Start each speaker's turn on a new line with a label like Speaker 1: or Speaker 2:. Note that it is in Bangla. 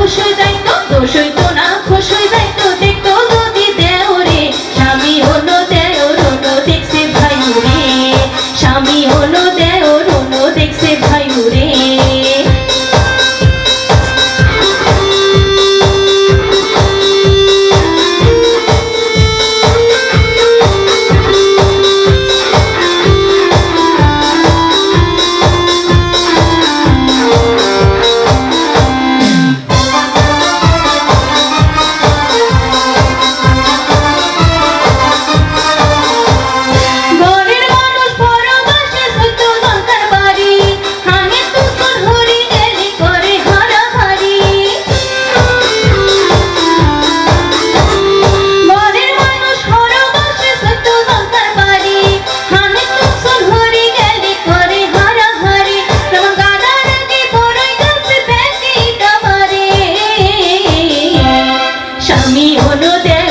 Speaker 1: হইতো না খুশ হয়ে যাইতো স্বামী হলো দেওর